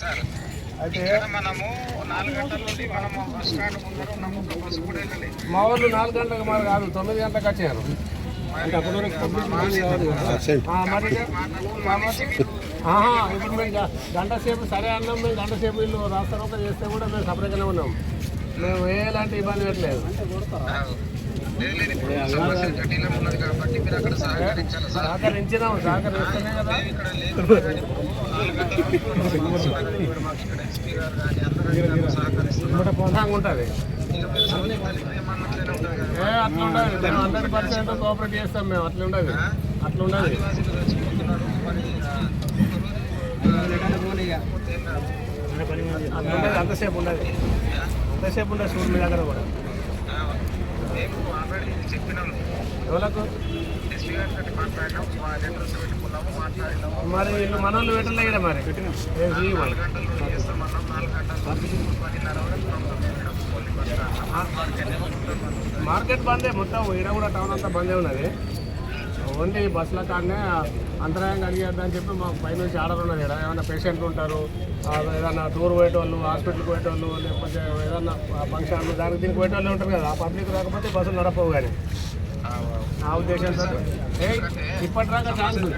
Sir. మనము నాలుగు గంటల నుండి మనము బస్ స్టాండ్ ముందర ఉన్నాము. ఒక బస్సు కూడా వెళ్ళలేదు. మా వాళ్ళు నాలుగు గంటలకు మరి కాదు తొమ్మిది గంటలకు వచ్చారు. ఇప్పుడు మేము గంట సేపు సరే అన్నాం మేము గంట సేపు వీళ్ళు రాస్తారోక చేస్తే కూడా మేము సపరేట్గానే ఉన్నాం. మేము ఎలాంటి ఇబ్బంది పెట్టలేదు. సహకరించినాం సహకరిస్తేనే కదా. ఉంటుంది అట్లా హండ్రెడ్ పర్సెంట్ కోఆపరేట్ చేస్తాం మేము. అట్లా ఉండదు అట్లా ఉండదు. అట్లా అంతసేపు ఉండదు అంతసేపు ఉండదు మీ దగ్గర కూడా. చెప్పినాము ఎవరికి మరి వీళ్ళు మనోళ్ళు పెట్టలే కదా మరి? మార్కెట్ బందే మొత్తం ఈడ కూడా టౌన్ అంతా బందే ఉన్నది. ఓన్లీ బస్సుల కాడనే అంతరాయం కలిగేద్దని చెప్పి మాకు పైనుంచి ఆర్డర్ ఉన్నది ఇక్కడ ఏమైనా పేషెంట్లు ఉంటారు ఏదైనా టూర్ పోయేటోళ్ళు హాస్పిటల్కి పోయేటోళ్ళు లేకపోతే ఏదన్నా ఫంక్షన్లు దానికి దీనికి పోయేటోళ్ళు ఉంటారు కదా. ఆ పబ్లిక్ రాకపోతే బస్సులు నడపవు కానీ. ఆ ఉద్దేశంతో ఏ ఇప్పటిదాకా ఛాన్స్ ఉంది